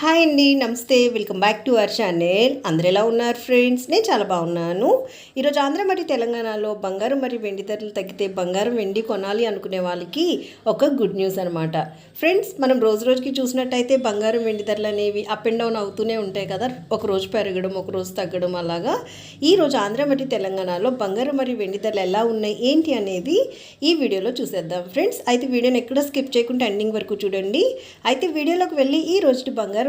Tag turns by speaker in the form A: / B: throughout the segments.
A: Hi అండి నమస్తే. Welcome back to our channel అందరు ఎలా ఉన్నారు ఫ్రెండ్స్ నేను చాలా బాగున్నాను. ఈరోజు ఆంధ్ర మరియు తెలంగాణలో బంగారం మరియు వెండి ధరలు తగ్గితే బంగారం వెండి కొనాలి అనుకునే వాళ్ళకి ఒక గుడ్ న్యూస్ అనమాట ఫ్రెండ్స్ మనం రోజు రోజుకి చూసినట్టయితే బంగారం వెండి ధరలు అనేవి అప్ అండ్ డౌన్ అవుతూనే ఉంటాయి కదా. ఒక రోజు పెరగడం ఒక రోజు తగ్గడం అలాగా. ఈ రోజు ఆంధ్ర మరియు తెలంగాణలో బంగారం మరియు వెండి ధరలు ఎలా ఉన్నాయి ఏంటి అనేది ఈ వీడియోలో చూసేద్దాం. ఫ్రెండ్స్ అయితే వీడియోని ఎక్కడ స్కిప్ చేయకుండా ఎండింగ్ వరకు చూడండి. అయితే వీడియోలోకి వెళ్ళి ఈ రోజు బంగారం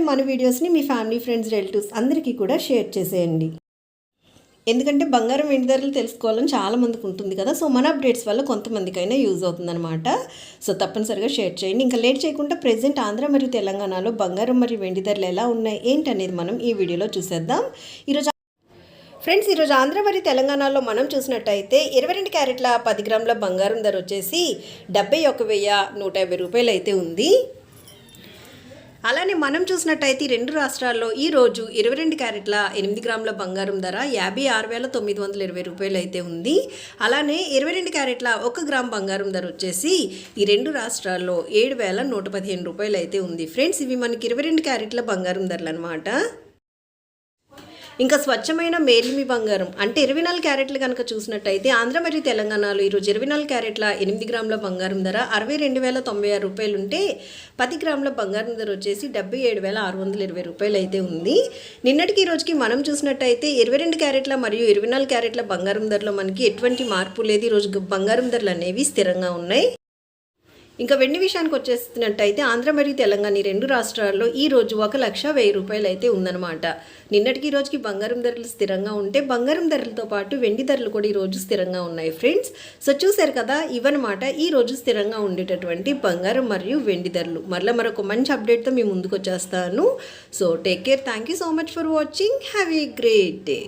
A: మన వీడియోస్ని మీ ఫ్యామిలీ ఫ్రెండ్స్ రిలేటివ్స్ అందరికీ కూడా షేర్ చేసేయండి. ఎందుకంటే బంగారం వెండి ధరలు తెలుసుకోవాలని చాలా మందికి ఉంటుంది కదా. సో మన అప్డేట్స్ వల్ల కొంతమందికైనా యూజ్ అవుతుందన్నమాట. సో తప్పనిసరిగా షేర్ చేయండి. ఇంకా లేట్ చేయకుండా ప్రజెంట్ ఆంధ్ర మరియు తెలంగాణలో బంగారం మరియు వెండి ధరలు ఎలా ఉన్నాయి ఏంటనేది మనం ఈ వీడియోలో చూసేద్దాం. ఈరోజు ఫ్రెండ్స్ ఈరోజు ఆంధ్ర మరియు తెలంగాణలో మనం చూసినట్టయితే ఇరవై రెండు క్యారెట్ల పది గ్రాముల బంగారం ధర వచ్చేసి డెబ్బై ఒక వెయ్యి నూట యాభై రూపాయలు అయితే ఉంది. అలానే మనం చూసినట్టయితే ఈ రెండు రాష్ట్రాల్లో ఈ రోజు ఇరవై రెండు క్యారెట్ల ఎనిమిది గ్రాముల బంగారం ధర యాభై ఆరు వేల తొమ్మిది వందల ఇరవై రూపాయలు అయితే ఉంది. అలానే ఇరవై రెండు క్యారెట్ల ఒక గ్రామ్ బంగారం ధర వచ్చేసి ఈ రెండు రాష్ట్రాల్లో ఏడు వేల నూట పదిహేను రూపాయలు అయితే ఉంది. ఫ్రెండ్స్ ఇవి మనకి ఇరవై రెండు క్యారెట్ల బంగారం ధరలు అనమాట ఇంకా స్వచ్ఛమైన మేలిమి బంగారం. అంటే ఇరవై నాలుగు క్యారెట్లు కనుక చూసినట్టయితే ఆంధ్ర మరియు తెలంగాణలో ఈరోజు ఇరవై నాలుగు క్యారెట్ల ఎనిమిది గ్రాముల బంగారం ధర అరవై రెండు వేల తొంభై ఆరు రూపాయలు ఉంటే పది గ్రాముల బంగారం ధర వచ్చేసి డెబ్బై ఏడు వేల ఆరు వందల ఇరవై రూపాయలు అయితే ఉంది. నిన్నటికి ఈ రోజుకి మనం చూసినట్టయితే ఇరవై రెండు క్యారెట్ల మరియు ఇరవై నాలుగు క్యారెట్ల బంగారం ధరలో మనకి ఎటువంటి మార్పు లేదు. ఈరోజు బంగారం ధరలు అనేవి స్థిరంగా ఉన్నాయి. ఇంకా వెండి విషయానికి వచ్చేస్తున్నట్టయితే ఆంధ్ర మరియు తెలంగాణ ఈ రెండు రాష్ట్రాల్లో ఈ రోజు ఒక లక్ష వెయ్యి రూపాయలు అయితే ఉందన్నమాట. నిన్నటికి ఈ రోజుకి బంగారం ధరలు స్థిరంగా ఉంటే బంగారం ధరలతో పాటు వెండి ధరలు కూడా ఈ రోజు స్థిరంగా ఉన్నాయి ఫ్రెండ్స్. సో చూశారు కదా ఇవన్నమాట ఈ రోజు స్థిరంగా ఉండేటటువంటి బంగారం మరియు వెండి ధరలు. మరలా మరొక మంచి అప్డేట్తో మీ ముందుకు వచ్చేస్తాను. So take care thank you so much for watching. Have a great day.